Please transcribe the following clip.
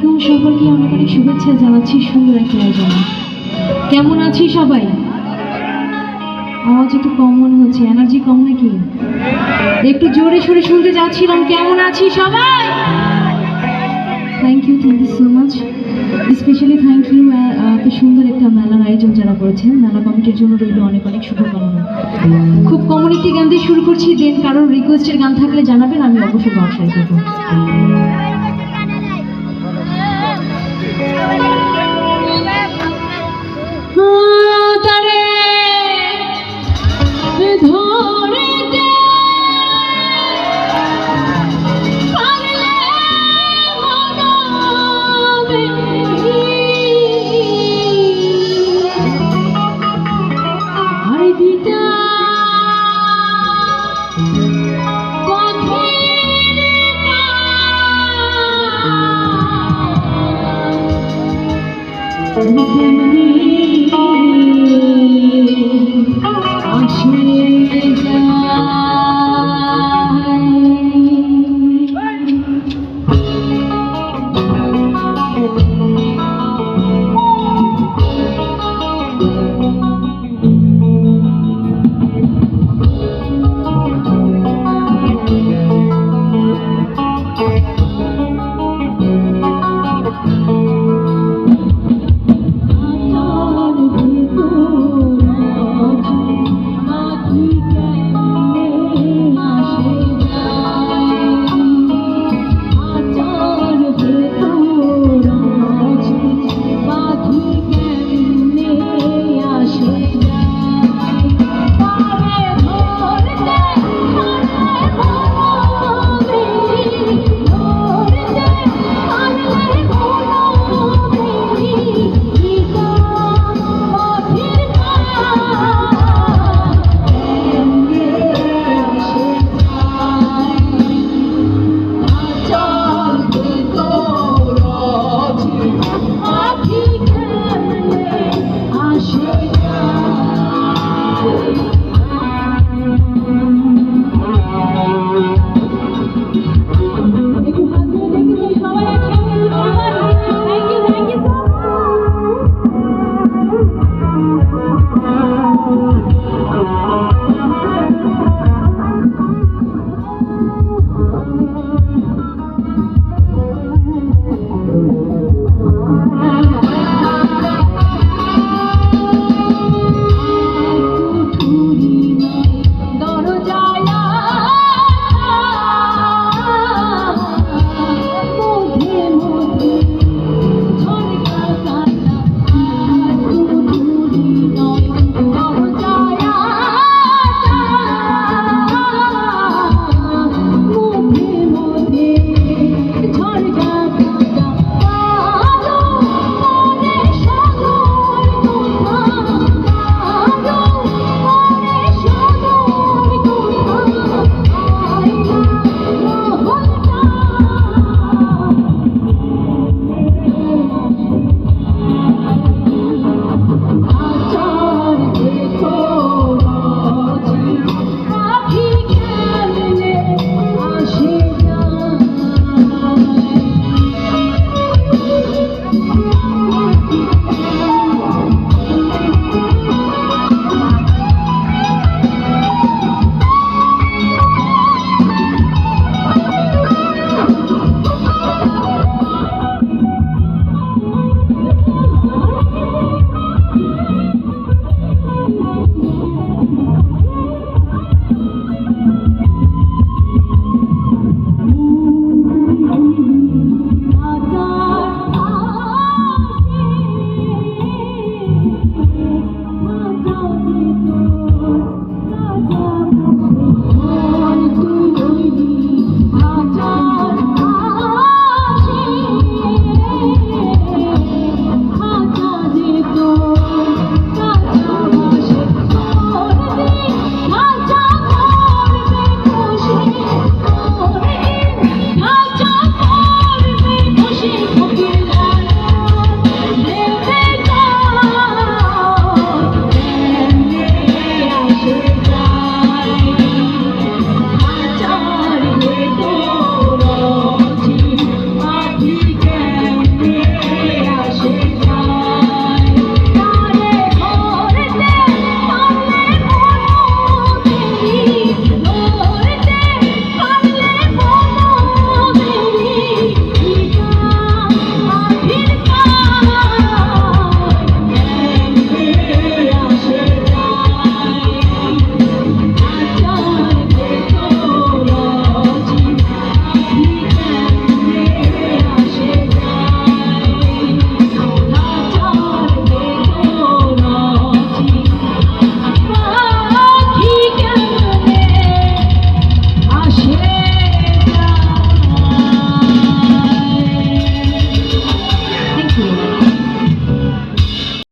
আলাইকুম সকলকে অনেক অনেক শুভেচ্ছা জানাচ্ছি, সুন্দর একটা আয়োজন কেমন আছি সবাই? আওয়াজ একটু কম মনে হচ্ছে এনার্জি কম নাকি? একটু জোরে সোরে শুনতে যাচ্ছিলাম, কেমন আছি সবাই? Thank you thank you so much specially thank you এত সুন্দর একটা মেলার আয়োজন যারা করেছেন, মেলা কমিটির জন্য রইল অনেক অনেক শুভকামনা। খুব কমন একটি গান দিয়ে শুরু করছি দেন কারোর রিকোয়েস্টের গান থাকলে জানাবেন, আমি অবশ্যই ব্যবসায় দেবো you.